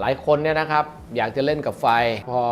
หลายคนเนี่ยนะครับอยากจะเล่นกับไฟ พอ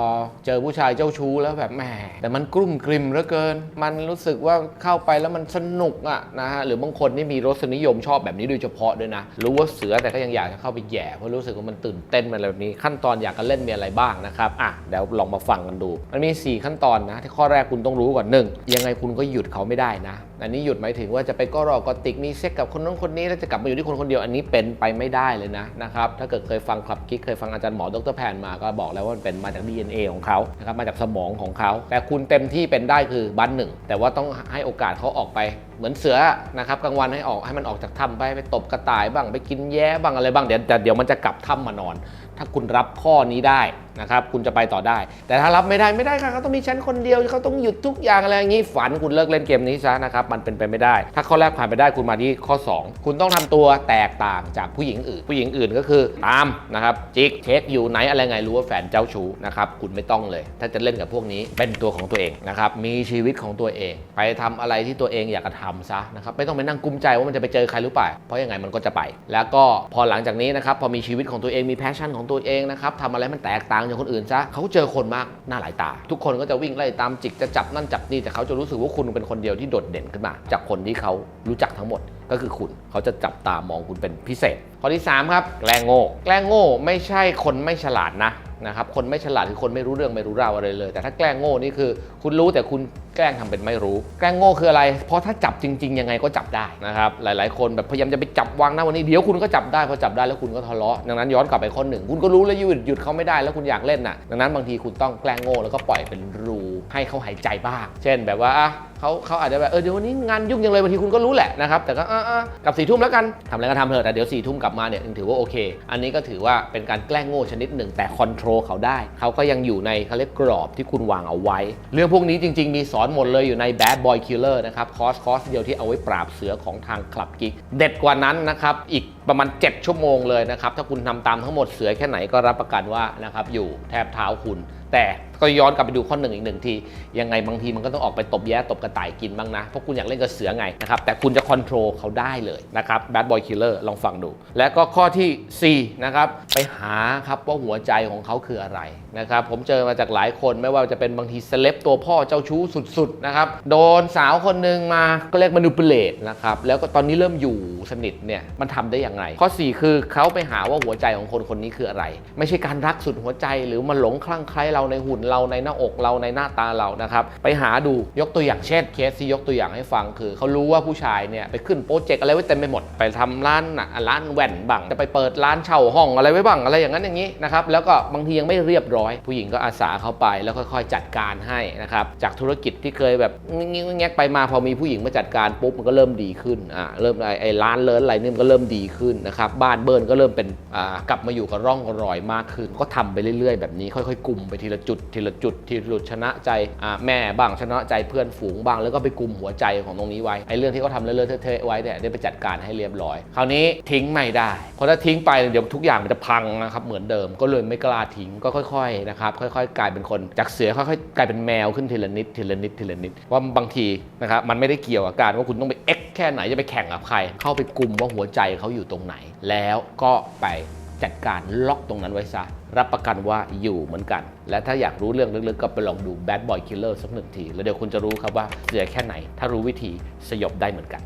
เจอผู้ชายเจ้าชู้แล้วแบบแหมแต่มันกรุ่มกริมเหลือเกิน มันรู้สึกว่าเข้าไปแล้วมันสนุกอะนะฮะหรือบางคนนี่มีรสนิยมชอบแบบนี้โดยเฉพาะด้วยนะ รู้ว่าเสือแต่ก็ยังอยากจะเข้าไปแย่เพราะรู้สึกว่ามันตื่นเต้นมันอะไรแบบนี้ ขั้นตอนอยากจะเล่นมีอะไรบ้างนะครับอะเดี๋ยวลองมาฟังกันดู มันมี 4 ขั้นตอนนะที่ข้อแรกคุณต้องรู้ก่อนหนึ่งยังไงคุณก็หยุดเขาไม่ได้นะ อันนี้หยุดหมายถึงว่าจะไปก็รอกอติกมีเซ็กกับคนนู้นคนนี้แล้วจะกลับมาอยู่ที่คนคนเดียวอันนี้เป็นไปไม่ได้เลยนะนะครับถ้าเกิดเคยฟังคลับกิ๊กเคยฟังอาจารย์หมอดรแพนมาก็บอกแล้วว่ามันเป็นมาจาก DNA ของเขานะครับมาจากสมองของเขา แต่คุณเต็มที่เป็นได้คือบันหนึ่งแต่ว่าต้องให้โอกาสเขาออกไปเหมือนเสือนะครับกลางวันให้ออกให้มันออกจากถ้ำไปไปตบกระต่ายบ้างไปกินแย้บ้างอะไรบ้างเดี๋ยวเดี๋ยวมันจะกลับถ้ำมานอน ถ้าคุณรับข้อนี้ได้ นะครับคุณจะไปต่อได้ แต่ถ้ารับไม่ได้ไม่ได้ค่ะเขาต้องมีฉันคนเดียวเขาต้องหยุดทุกอย่างอะไรอย่างนี้ฝันคุณเลิกเล่นเกมนี้ซะนะครับมันเป็นไปไม่ได้ ถ้าข้อแรกผ่านไปได้คุณมาที่ข้อ 2 คุณต้องทำตัวแตกต่างจากผู้หญิงอื่น ผู้หญิงอื่นก็คือตามนะครับจิกเช็คอยู่ไหนอะไรไงรู้ว่าแฟนเจ้าชู้นะครับคุณไม่ต้องเลย ถ้าจะเล่นกับพวกนี้เป็นตัวของตัวเองนะครับมีชีวิตของตัวเอง ไปทำอะไรที่ตัวเองอยากจะทำซะนะครับไม่ต้องไปนั่งกุ้มใจว่ามันจะไปเจอใครหรือเปล่าเพราะยังไงมันก็จะไป แล้วก็พอหลังจากนี้นะครับพอมีชีวิตของตัวเองมีแพชชั่นของตัวเองนะครับทำอะไรมันแตกต่างจากคนอื่นซะเขาเจอคนมากหน้าหลายตา ทุกคนก็จะวิ่งไล่ตามจิกจะจับนั่นจับนี่แต่เขาจะรู้สึกว่าคุณเป็นคนเดียวที่โดดเด่นขึ้นมา จากคนที่เขารู้จักทั้งหมดก็คือคุณเขาจะจับตามองคุณเป็นพิเศษ ข้อที่ 3 ครับ แกล้งโง่ แกล้งโง่ไม่ใช่คนไม่ฉลาดนะนะครับคนไม่ฉลาดคือคนไม่รู้เรื่องไม่รู้ราวอะไรเลย แต่ถ้าแกล้งโง่นี่คือ คุณรู้แต่คุณ แกล้งทำเป็นไม่รู้ แกล้งโง่คืออะไร เพราะถ้าจับจริง ๆ ยังไงก็จับได้นะครับหลาย ๆ คนแบบพยายามจะไปจับวางน้าวันนี้เดี๋ยวคุณก็จับได้พอจับได้แล้วคุณก็ทะเลาะดังนั้นย้อนกลับไปข้อหนึ่งคุณก็รู้แล้วยุดหยุดเขาไม่ได้แล้วคุณอยากเล่นน่ะดังนั้นบางทีคุณต้องแกล้งโง่แล้วก็ปล่อยเป็นรูให้เขาหายใจบ้าง เช่นแบบว่าอะเขาเขาอาจจะแบบเออเดี๋ยววันนี้งานยุ่งยังเลยบางทีคุณก็รู้แหละนะครับแต่ก็อะๆกับสี่ทุ่มแล้วกันทำอะไรก็ทำเถอะแต่เดี๋ยวสี่ทุ่มกลับมาเนี่ยถึงถือว่าโอเค อันนี้ก็ถือว่าเป็นการแกล้งโง่ชนิดหนึ่งแต่คอนโทรลเขาได้เขาก็ยังอยู่ในเขาเรียกกรอบที่คุณวางเอาไว้ เรื่องพวกนี้จริง ๆ มีสอนหมดเลยอยู่ใน Bad Boy Killer นะครับคอร์สคอร์สเดียวที่เอาไว้ปราบเสือของทางคลับกิ๊กเด็ดกว่านั้นนะครับ อีกประมาณ 7 ชั่วโมงเลยนะครับ ถ้าคุณทำตามทั้งหมดเสือแค่ไหนก็รับประกันว่านะครับอยู่แทบเท้าคุณ แต่ ก็ย้อนกลับไปดูข้อหนึ่งอีกหนึ่งที ยังไงบางทีมันก็ต้องออกไปตบแย้ตบกระต่ายกินบ้างนะ เพราะคุณอยากเล่นกับเสือไงนะครับแต่คุณจะคอนโทรลเขาได้เลยนะครับ Bad Boy Killer ลองฟังดู และก็ข้อทีสี่4นะครับไปหาครับว่าหัวใจของเขาคืออะไรนะครับผมเจอมาจากหลายคนไม่ว่าจะเป็นบางทีเซเลบตัวพ่อเจ้าชู้สุดๆนะครับโดนสาวคนหนึ่งมาก็เรียกมานูเปเลตนะครับแล้วก็ตอนนี้เริ่มอยู่สนิทเนี่ยมันทำได้อยังไงข้อ 4 คือเขาไปหาว่าหัวใจของคนคนนี้คืออะไร ไม่ใช่การรักสุดหัวใจหรือมันหลงคลั่งไคล้เราในหุ่นเราในหน้าอกเราในหน้าตาเรานะครับไปหาดูยกตัวอย่างเช่นเคสที่ยกตัวอย่างให้ฟังคือเขารู้ว่าผู้ชายเนี่ยไปขึ้นโปรเจกต์อะไรไว้เต็มไปหมด ไปทำร้านน่ะร้านแหวนบ้างจะไปเปิดร้านเช่าห้องอะไรไว้บ้างอะไรอย่างนั้นอย่างนี้นะครับแล้วก็บางทียังไม่เรียบร้อย ผู้หญิงก็อาสาเข้าไปแล้วค่อยๆจัดการให้นะครับจากธุรกิจที่เคยแบบงี้แงกไปมาพอมีผู้หญิงมาจัดการปุ๊บมันก็เริ่มดีขึ้นอ่าเริ่มไอ้ร้านเลิศอะไรนี่มันก็เริ่มดีขึ้นนะครับบ้านเบิร์นก็เริ่มเป็นอ่ากลับมาอยู่กับร่องรอยมากขึ้น ก็ทำไปเรื่อยๆ แบบนี้ค่อย ๆกลุ่มไปทีละจุดทละจุดทีละจุดชนะใจแม่บ้างชนะใจเพื่อนฝูงบ้างแล้วก็ไปกลุ่มหัวใจของตรงนี้ไว้ไอ้เรื่องที่เขาทำเลอะๆเทอะไว้เนี่ยได้ไปจัดการให้เรียบร้อย คราวนี้ทิ้งไม่ได้เพราะถ้าทิ้งไปเดี๋ยวทุกอย่างมันจะพังนะครับเหมือนเดิมก็เลยไม่กล้าทิ้งก็ค่อยๆนะครับค่อย ๆ กลายเป็นคนจากเสือค่อยๆกลายเป็นแมวขึ้นทีละนิดทีละนิดทีละนิดว่าบางทีนะครับมันไม่ได้เกี่ยวกับการว่าคุณต้องไปเอ็กแค่ไหนจะไปแข่งกับใคร เข้าไปกลุ่มว่าหัวใจเขาอยู่ตรงไหน แล้วก็ไป จัดการล็อกตรงนั้นไว้ซะ รับประกันว่าอยู่เหมือนกัน และถ้าอยากรู้เรื่องลึกๆ ก็ไปลองดู Bad Boy Killer สักหนึ่งที แล้วเดี๋ยวคุณจะรู้ครับว่าเสือแค่ไหน ถ้ารู้วิธีสยบได้เหมือนกัน